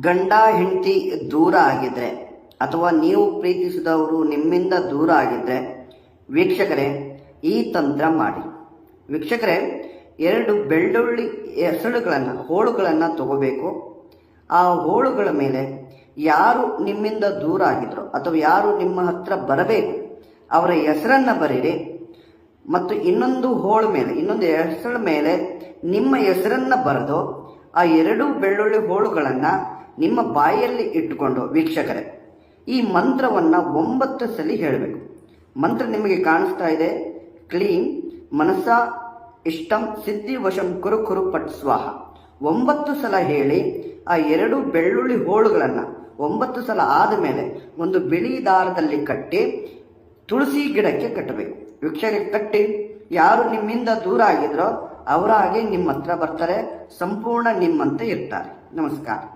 ಗಂಡ ಹೆಂಡತಿ ದೂರ ಆಗಿದ್ರೆ, ಅಥವಾ ನೀವು ಪ್ರೀತಿಸಿದವರು ನಿಮ್ಮಿಂದ ದೂರ ಆಗಿದ್ರೆ, ವೀಕ್ಷಕರೇ, ಈ ತಂತ್ರ ಮಾಡಿ. ವೀಕ್ಷಕರೇ, ಎರಡು ಬೆಳ್ಳುಳ್ಳಿ ಎಸಳುಗಳನ್ನು ಹೋಳುಗಳನ್ನು ತಗೋಬೇಕು. ಆ ಹೋಳುಗಳ ಮೇಲೆ ಯಾರು ನಿಮ್ಮಿಂದ ದೂರ ಆಗಿದ್ರು, ಅಥವಾ ಯಾರು ನಿಮ್ಮ ಹತ್ರ ಬರಬೇಕು, ಅವರ ಹೆಸರನ್ನು ಬರೀರಿ. ಮತ್ತು ಇನ್ನೊಂದು ಹೋಳು ಮೇಲೆ, ಇನ್ನೊಂದು ಹೆಸರು ಮೇಲೆ ನಿಮ್ಮ ಹೆಸರನ್ನು ಬರೆದು ಆ ಎರಡು ಬೆಳ್ಳುಳ್ಳಿ ಹೋಳುಗಳನ್ನು ನಿಮ್ಮ ಬಾಯಲ್ಲಿ ಇಟ್ಟುಕೊಂಡು ವೀಕ್ಷಕರೇ, ಈ ಮಂತ್ರವನ್ನು ಒಂಬತ್ತು ಸಲ ಹೇಳಬೇಕು. ಮಂತ್ರ ನಿಮಗೆ ಕಾಣಿಸ್ತಾ ಇದೆ. ಕ್ಲೀನ್ ಮನಸ ಇಷ್ಟಂ, ಸಿದ್ಧಿ, ವಶಂ, ಕುರು ಕುರು, ಪಟ್, ಸ್ವಾಹ. ಒಂಬತ್ತು ಸಲ ಹೇಳಿ ಆ ಎರಡು ಬೆಳ್ಳುಳ್ಳಿ ಹೋಳುಗಳನ್ನು ಒಂಬತ್ತು ಸಲ ಆದ ಮೇಲೆ ಒಂದು ಬಿಳಿ ದಾರದಲ್ಲಿ ಕಟ್ಟಿ ತುಳಸಿ ಗಿಡಕ್ಕೆ ಕಟ್ಟಬೇಕು. ವೃಕ್ಷಕ್ಕೆ ಕಟ್ಟಿ ಯಾರು ನಿಮ್ಮಿಂದ ದೂರ ಆಗಿದ್ರೋ ಅವರಾಗೆ ನಿಮ್ಮ ಹತ್ರ ಬರ್ತಾರೆ ಸಂಪೂರ್ಣ ನಿಮ್ಮಂತೆ ಇರ್ತಾರೆ. ನಮಸ್ಕಾರ.